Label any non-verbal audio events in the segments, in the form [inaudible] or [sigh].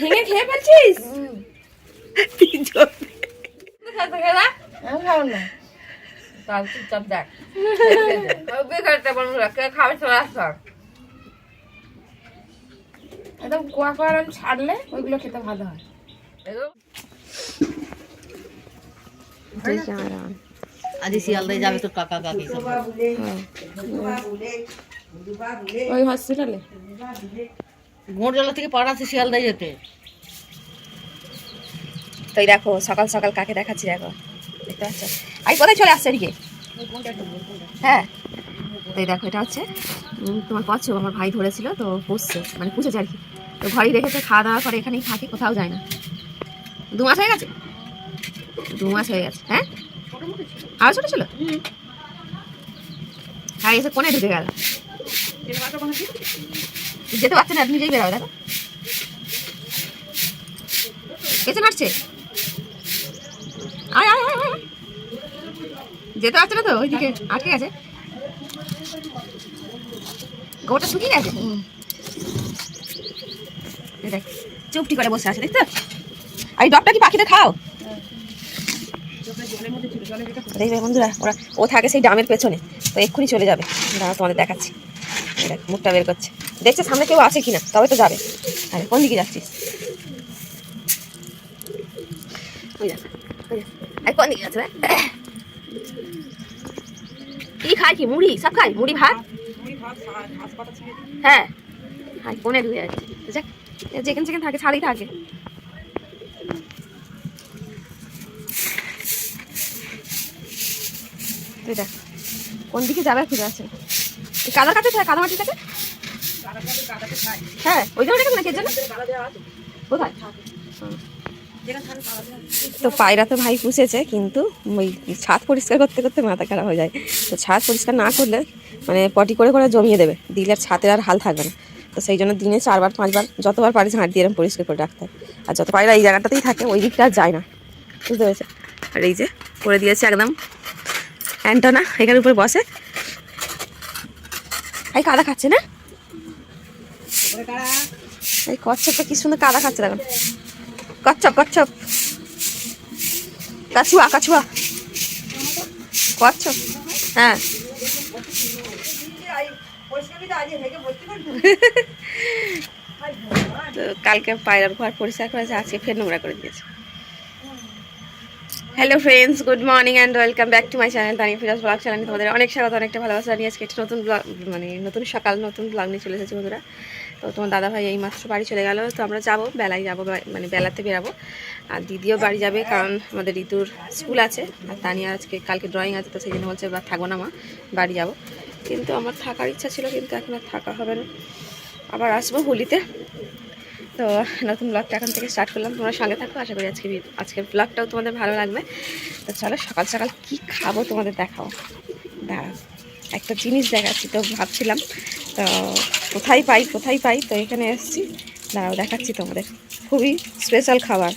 ভেঙে খেয়ে ফেলছিস? ছাড়লে ওইগুলো খেতে ভালো হয়। আজ শিয়ালদায় যাবে তোর কাকা কাকি ওই হসপিটালে? গোঁড়জলা থেকে পাড়াচ্ছে শিয়ালদায় যেতে। তো দেখো, সকাল সকাল কাকে দেখাচ্ছি দেখো। দেখতে পাচ্ছ? কোথায় চলে আসছে এদিকে? হ্যাঁ। তো এই দেখো, এটা হচ্ছে তোমার কচ্ছ আমার ভাই ধরেছিল, তো পুষছে মানে পুষেছে আর কি। তো ঘরেই রেখেছে খাওয়া দাওয়া করে, এখানেই থাকে, কোথাও যায় না। দু মাস হয়ে গেছে? দু মাস হয়ে গেছে হ্যাঁ? আরও ছোট ছিল? হ্যাঁ এসে কোনে ঢুকে গেল। যেতে পারছে না, নিজেই বেরোবে, দেখো। পেছনে আসছে আয় আয় আয়। যেতে পারছে না তো, ওইদিকে আটকে গেছে। গোটা শুকিয়ে গেছে? দেখ, চুপটি করে বসে আছে, দেখতে? আর এই ডবটা কি পাখিতে খাও? দেখবে বন্ধুরা, ওরা, ও থাকে সেই ডামের পেছনে, তো এক্ষুনি চলে যাবে। দাঁড়া তোমাদের দেখাচ্ছি। দেখ, মুখটা বের করছে। দেখছে সামনে কেউ আছে কিনা? তবে তো যাবে। আরে, কোন দিকে যাচ্ছিস? কোন দিকে যাচ্ছে? কি খায় কি? মুড়ি? সব খায়? মুড়ি, ভাত? হ্যাঁ। হাই কোনে ঢুকে যাচ্ছে। যেখানে যেখানে থাকে, ছাড়েই থাকে। দেখ, কোন দিকে যাবে খুঁজে আছে কাদার কাছে কাদা মাটি থাকে? হ্যাঁ ওই জন্য জন্য? কোথায়? তো পায়রা তো ভাই পুষেছে, কিন্তু ওই ছাদ পরিষ্কার করতে করতে মাথা খারাপ হয়ে যায়। তো ছাদ পরিষ্কার না করলে মানে পটি করে করে জমিয়ে দেবে। দিলে আর ছাদের আর হাল থাকবে না। তো সেই জন্য দিনে চারবার, পাঁচবার, যতবার পারি ঝাঁট দিয়ে এরকম পরিষ্কার করে রাখতে আর যত পায়রা এই জায়গাটাতেই থাকে, ওই দিকটা আর যায় না। বুঝতে পেরেছে? আর এই যে, করে দিয়েছে একদম অ্যান্টনা, এখানে উপরে বসে। এই কাদা খাচ্ছে না? এই কচ্ছপটা কি সুন্দর কাদা খাচ্ছে দেখুন কচ্ছপ কচ্ছপ। কাছুয়া কাছুয়া। কচ্ছপ হ্যাঁ। তো কালকে পায়রার ঘর পরিষ্কার করেছে, আজকে ফের নোংরা করে দিয়েছে। Hello friends good morning and welcome back to my channel Tani Firaz blog channel তোমাদের অনেক স্বাগত, অনেকটা ভালোবাসা নিয়ে আজকে একটা নতুন ব্লগ মানে নতুন সকাল, নতুন ব্লগ নিয়ে চলে এসেছি বন্ধুরা। তো তোমার দাদা ভাই এই মাত্র বাড়ি চলে গেল। তো আমরা যাব, বেলায় যাব মানে বেলাতে বেরাবো। আর দিদিও বাড়ি যাবে, কারণ আমাদের ঋতুর স্কুল আছে। আর তানিয়া আজকে কালকে ড্রয়িং আছে, তো সেই জন্য বলছে, বা থাকব না মা, বাড়ি যাব। কিন্তু আমার থাকার ইচ্ছা ছিল, কিন্তু এখন আর থাকা হবে না। আবার আসব হোলিতে। তো নতুন ব্লগটা এখন থেকে স্টার্ট করলাম। তোমরা সঙ্গে থাকো, আশা করি আজকে আজকের ব্লগটাও তোমাদের ভালো লাগবে। তো চলো, সকাল সকাল কি খাব তোমাদের দেখাও। দাঁড়াও, একটা জিনিস দেখাচ্ছি, তো ভাবছিলাম, তো কোথায় পাই কোথায় পাই? তো এখানে এসেছি। দাঁড়াও, দেখাচ্ছি তোমাদের। খুবই স্পেশাল খাবার।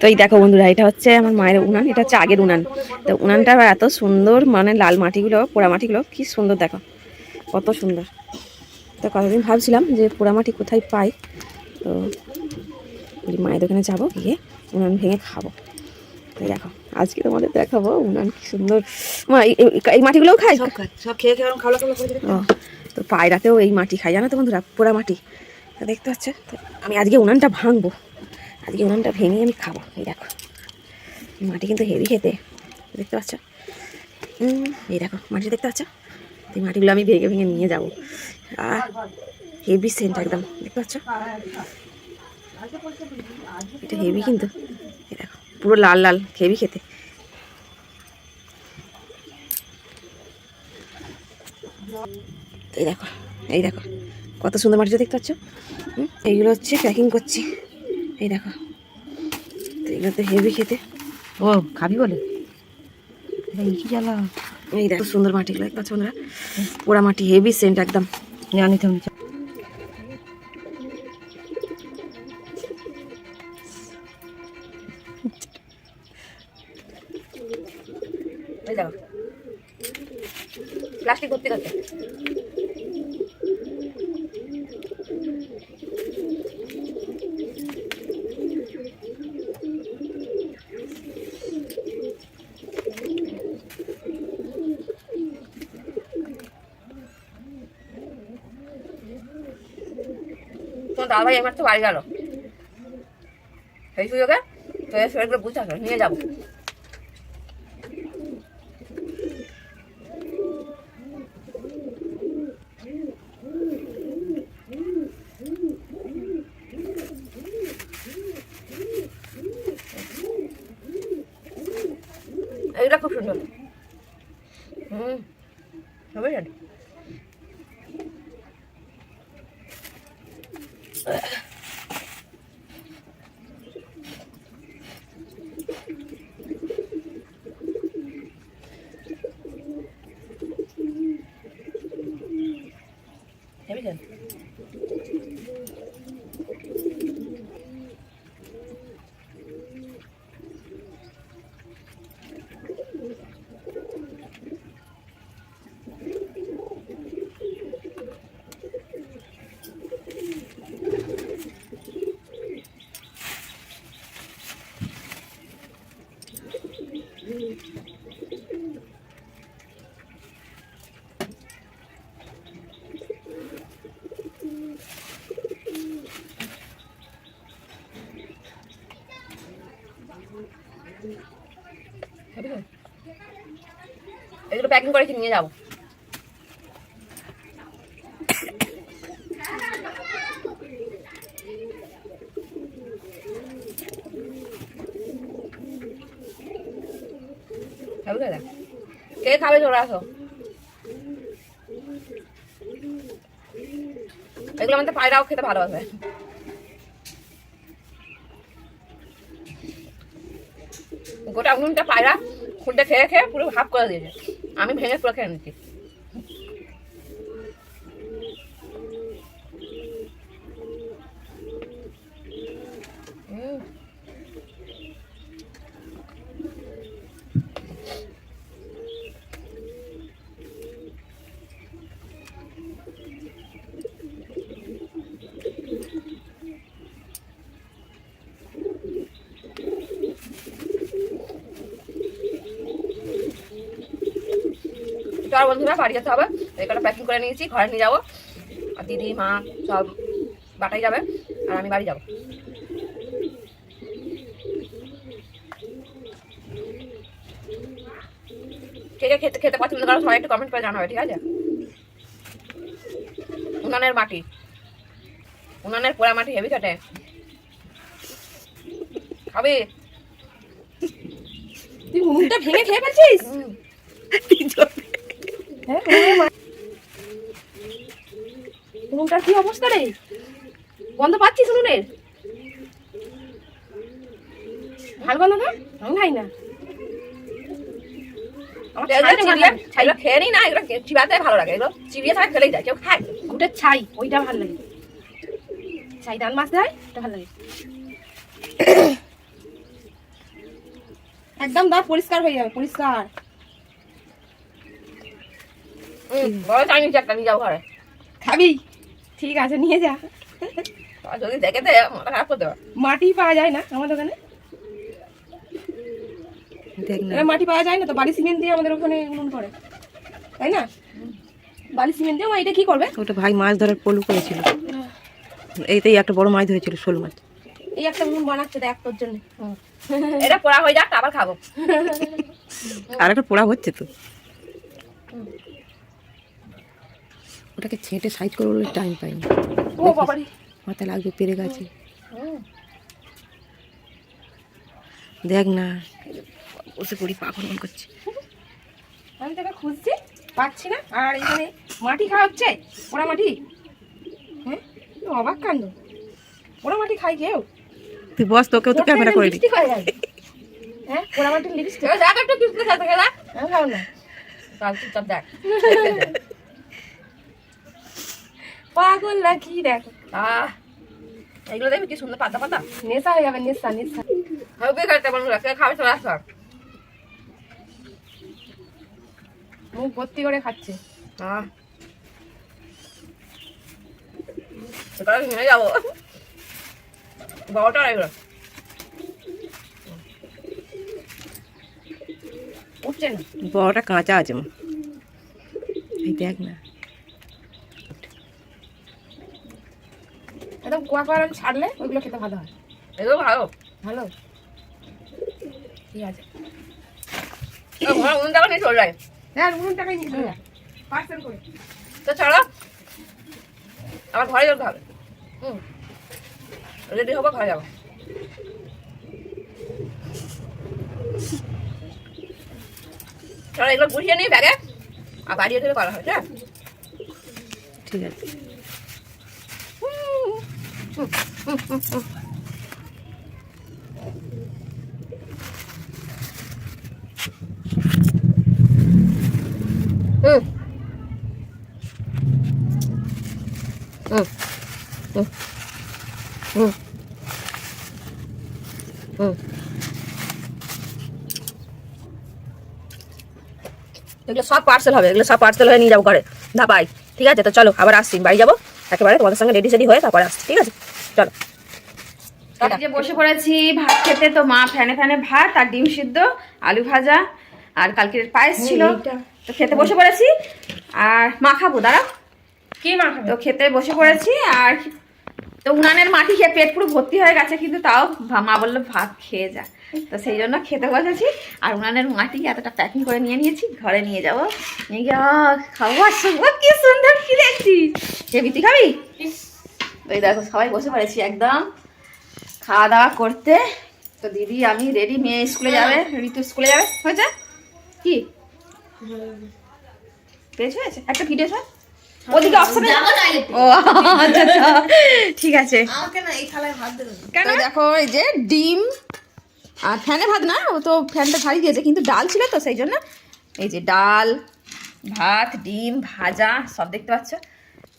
তো এই দেখো বন্ধুরা, এটা হচ্ছে আমার মায়ের উনান, এটা হচ্ছে আগের উনান। তো উনানটা এত সুন্দর মানে লাল মাটিগুলো, পোড়া মাটিগুলো, কি সুন্দর দেখো, কত সুন্দর। তো কতদিন ভাবছিলাম যে পোড়ামাটি কোথায় পাই তো মায়ের দোকানে যাব গিয়ে উনান ভেঙে খাব। দেখো আজকে তোমাদের দেখাবো উনান কি সুন্দর। মা এই- মাটিগুলোও খায়? সব খায় খেয়ে খাওয়া খাওয়া তো পায়রাতেও এই মাটি খায় জানো তো বন্ধুরা পোড়া মাটি দেখতে পাচ্ছে তো আমি আজকে উনানটা ভাঙবো। আজকে উনানটা ভেঙে আমি খাব এই দেখো। মাটি কিন্তু হেভি খেতে দেখতে পাচ্ছ? এই দেখো মাটি দেখতে পাচ্ছ? এই মাটিগুলো আমি ভেঙে ভেঙে নিয়ে যাব। আর হেভি সেন্ট একদম, দেখতে পাচ্ছ? এটা হেভি কিন্তু। দেখো, পুরো লাল লাল হেভি খেতে। এই দেখো এই দেখো, কত সুন্দর মাটিটা দেখতে পাচ্ছ? এইগুলো হচ্ছে প্যাকিং করছি। এই দেখো, তো এগুলো তো হেভি খেতে। ও, খাবি বলে? কি জ্বালা? এই দেখো সুন্দর মাটিগুলো, দেখতে পাচ্ছ বন্ধুরা? পোড়া মাটি হেভি সেন্ট একদম। জানি প্লাস্টিক ভর্তি করতে। তোমার দাদা ভাই আমার তো বাড়ি গেল। সেই সুযোগে তো শরীরগুলো বুঝতে হবে, নিয়ে যাব। এইটা খুব সুন্দর হুম হবে জানি হেবি জানি হেবি জানি এগুলো প্যাকিং করে নিয়ে যাব? কে খাবে চলে আসো। এগুলো আমাদের পায়রাও খেতে ভালোবাসে। গোটা উনুনটা পায়রা খুলতে খেয়ে খেয়ে পুরো হাফ করে দিয়েছে। আমি ভেঙে পুরো খেয়ে নিচ্ছি চল বন্ধুরা বাড়ি যেতে হবে। এখানে প্যাকিং করে নিয়েছি ঘরে নিয়ে যাব। আর দিদি মা সব বাটাই যাবে আর আমি বাড়ি যাব। কে কে খেতে খেতে পছন্দ করো সবাই একটু কমেন্ট করে জানাবে ঠিক আছে? উনানের মাটি। উনানের পোড়া মাটি হেভি কাটে খাবে? তুই উনুনটা ভেঙে খেয়ে ফেলছিস হুম। হ্যাঁ উনুনের মা- উনুনটার কি অবস্থা রে? গন্ধ পাচ্ছিস উনুনের ভালো গন্ধ না আমি খাই না। খেয়ে নিই না এগুলো চিবাতে ভালো লাগে। এগুলো চিবিয়ে ছাড়া খেলেই যায় কেউ খায় ঘুটের ছাই ওইটা ভালো লাগে। ছাই ডান মাছ দেয় ওটা ভালো লাগে। [coughs] একদম দাঁত পরিষ্কার হয়ে যাবে পরিষ্কার হুম, বড় চাইনিজ একটা নিয়ে যাব ঘরে খাবি? ঠিক আছে নিয়ে যা। যদি দেখে দে মাথা খারাপ করতে মাটি পাওয়া যায় না দোকানে দেখ মাটি পাওয়া যায় না তো বালি সিমেন্ট দিয়ে আমাদের ওখানে উনুন করে। তাই না? বালি সিমেন্ট দিয়ে ও এটা কি করবে? ওটা ভাই মাছ ধরার পলু করেছিল। এইতেই একটা বড় মাছ ধরেছিল শোল মাছ। এই একটা উনুন বানাচ্ছে দেখ তোর জন্য। এটা পোড়া হয়ে যাক আবার খাব। আর একটা পোড়া হচ্ছে তো। ওটাকে ছেঁটে সাইজ করে বলে টাইম পাইনি। মাথা লাগবে পেরে গেছে। দেখ না বসে পড়ি পাগল মন করছে। আমি তোকে খুঁজছি পাচ্ছি না। আর এখানে মাটি খাওয়া হচ্ছে? পোড়া মাটি? হ্যাঁ? অবাক কাণ্ড। পোড়া মাটি খাই কেউ? তুই বস তোকেও তো ক্যামেরা করে দিই। হয়ে হ্যাঁ? পোড়া মাটির লিপস্টিক। দেখ একটু কিস্তি খেতে খেতে আমি খাব না চল চুপচাপ দেখ। [laughs] পাগল না কি দেখো। আহ এগুলো দেখবি কি সুন্দর পাতা পাতা? নেশা হয়ে যাবে নেশা নেশা। হবে খাইতে বন্ধুরা কে খাবে চলে আসো। মুখ ভর্তি করে খাচ্ছে। আহ। এবার নিয়ে যাব। বড়টা এগুলো উঠছে না? বড়টা কাঁচা আছে এই দেখ না এটা একদম কুয়া কুয়া ছাড়লে ওইগুলো খেতে ভালো হয়। এগুলো ভালো। ভালো? ঠিক আছে। ও, ঘরে উনুন টাকা নিয়ে চলে যায়। হ্যাঁ উনুন টাকাই নিয়ে চলে যায়। পার্সেল করে। তো চলো আমার ঘরে যেতে হবে। হুম। রেডি হব ঘরে যাব। চলো এগুলো গুছিয়ে নিই ব্যাগে। আর বাড়িয়ে ধরে করা হয় ঠিক আছে। এগুলো সব পার্সেল হবে, এগুলো সব পার্সেল হয়ে নিয়ে যাব ঘরে। ধাপাই ঠিক আছে, তো চলো, আবার আসছি। বাড়ি যাব, একেবারে তোমাদের সঙ্গে রেডি সেডি হয়ে তারপরে আসছি, ঠিক আছে? চলো। যে বসে পড়েছি ভাত খেতে তো মা ফ্যানে ফ্যানে ভাত আর ডিম সিদ্ধ আলু ভাজা আর কালকের পায়েস ছিল। তো খেতে বসে পড়েছি আর মা খাব দাঁড়া কি মা তো খেতে বসে পড়েছি আর তো উনানের মাটি খেয়ে পেট পুরো ভর্তি হয়ে গেছে কিন্তু তাও মা বলল ভাত খেয়ে যা। তো সেই জন্য খেতে বসেছি আর উনানের মাটি এতটা প্যাকিং করে নিয়ে নিয়েছি ঘরে নিয়ে যাব। নিয়ে গিয়ে খাব আর কি সুন্দর কি দেখছিস? হেবি তুই খাবি? তো এই দেখো সবাই বসে পড়েছি একদম। খাওয়া দাওয়া করতে। তো দিদি আমি রেডি মেয়ে স্কুলে যাবে ঋতু স্কুলে যাবে হয়েছে? কি? পেয়েছ হয়েছে? একটা ভিডিও স্যার ওদিকে অপশন ও আচ্ছা আচ্ছা। ঠিক আছে। কেন দেখো এই যে ডিম আর ফ্যানে ভাত না ও তো ফ্যানটা ছাড়িয়ে দিয়েছে কিন্তু ডাল ছিল তো সেই জন্য এই যে ডাল ভাত ডিম ভাজা সব দেখতে পাচ্ছ।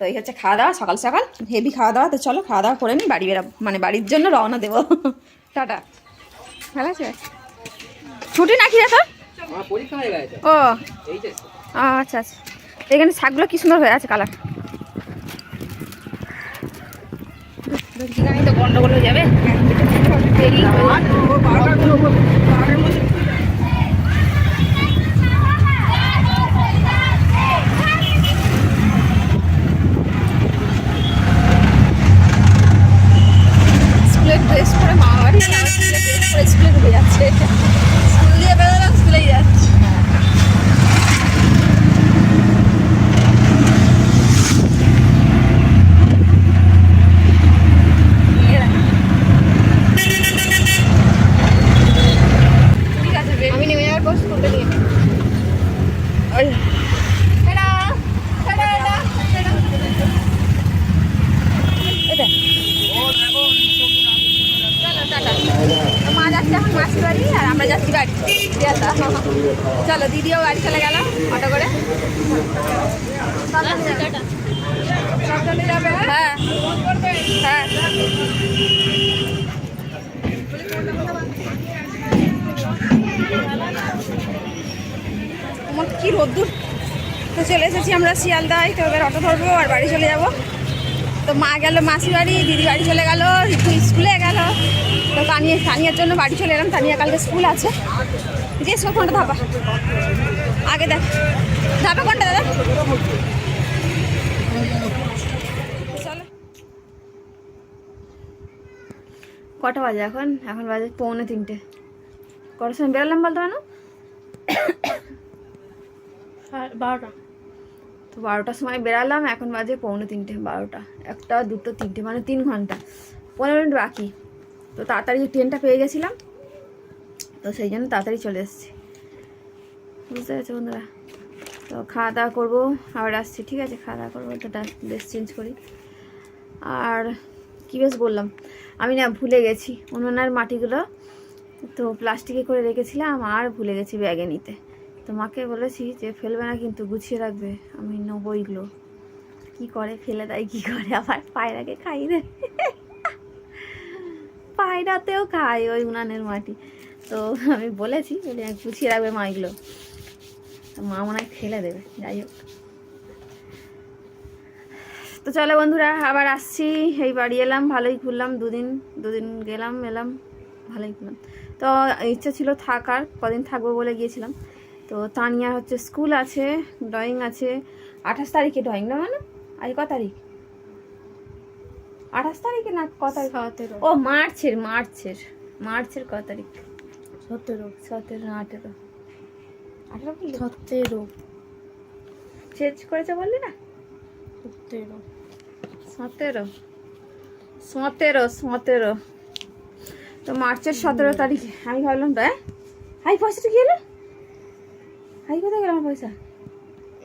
তো এই হচ্ছে খাওয়া দাওয়া সকাল সকাল হেভি খাওয়া দাওয়া। তো চলো খাওয়া দাওয়া করে নিই বাড়ি বেরাবো মানে বাড়ির জন্য রওনা দেবো। [laughs] টাটা। ভালো আছে? ছুটি নাকি রে তোর? হয়ে ও। আচ্ছা আচ্ছা। এখানে শাকগুলো কি সুন্দর হয়ে আছে কালার? তো গন্ডগোল হয়ে যাবে দেরি হয়ে- স্কুলের ড্রেস পরে মামা বাড়ি আবার স্কুলের ড্রেস পরে যাচ্ছে। স্কুল দিয়ে বেরোলাম স্কুলেই যাচ্ছে ঠিক আছে আমি নেমে যাওয়ার পর স্কুলটা নিয়ে ওই টাটা টাটা টাটা এটা চলো টাটা তো মা যাচ্ছে এখন মাসির বাড়ি আর আমরা যাচ্ছি বাড়ি দিয়াতা দিদিও বাড়ি চলে গেল অটো করে। হ্যাঁ। হ্যাঁ। কি রোদ্দুর? তো চলে এসেছি আমরা শিয়ালদায়, তো এবার অটো ধরবো, আর বাড়ি চলে যাব। তো মা গেল মাসি বাড়ি দিদি বাড়ি চলে গেল, স্কুলে গেল। তো তানিয়া তানিয়ার জন্য বাড়ি চলে এলাম, তানিয়া কালকে স্কুল আছে। ধাপা। আগে দেখ। ধাপা কোনটা দাদা? কটা বাজে এখন? এখন বাজে পৌনে তিনটে। কটার সময় বেরোলাম বলতো পারো বারোটা। তো বারোটার সময় বেরালাম এখন বাজে পৌনে তিনটে বারোটা। একটা দুটো তিনটে মানে তিন ঘণ্টা। পনেরো মিনিট বাকি। তো তাড়াতাড়ি ট্রেনটা পেয়ে গেছিলাম তো সেই জন্য তাড়াতাড়ি চলে এসেছি। বুঝতে পেরেছ বন্ধুরা? তো খাওয়া দাওয়া করব, আবার আসছি, ঠিক আছে? খাওয়া দাওয়া করব তো ড্রেস চেঞ্জ করি। আর কী বেশ বললাম, আমি না ভুলে গেছি, উনুনের মাটিগুলো তো প্লাস্টিকে করে রেখেছিলাম আর ভুলে গেছি ব্যাগে নিতে। তো মাকে বলেছি যে ফেলবে না, কিন্তু গুছিয়ে রাখবে। আমি নেব ওইগুলো কী করে ফেলে দেয়, কী করে? আবার পায়রাকে খাই দেয়। পায়রাতেও খায় ওই উনানের মাটি। তো আমি বলেছি বলে গুছিয়ে রাখবে মা এগুলো তো মা মনে হয় ফেলে দেবে যাই হোক। তো চলো বন্ধুরা আবার আসছি। এই বাড়ি এলাম ভালোই ঘুরলাম দুদিন দুদিন গেলাম এলাম ভালোই ঘুরলাম। তো ইচ্ছা ছিল থাকার কদিন থাকব বলে গিয়েছিলাম। তো তানিয়া হচ্ছে স্কুল আছে ড্রয়িং আছে। আঠাশ তারিখে ড্রয়িং না মানে? আজ ক তারিখ? আঠাশ তারিখে না ক তারিখ? ও মার্চের মার্চের মার্চের ক তারিখ? সতেরো সতেরো আঠেরো। আঠেরো বললি? সতেরো। চেঞ্জ করেছে বললি না? সতেরো। সতেরো। সতেরো সতেরো। তো মার্চের সতেরো তারিখে আমি ভাবলাম তো হাই পয়সাটা কি হলো? হাই কোথায় গেল আমার পয়সা?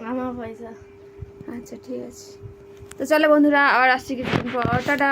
আমার পয়সা। আচ্ছা ঠিক আছে। তো চলো বন্ধুরা আবার আসছি কিছুক্ষণ পর। টাটা!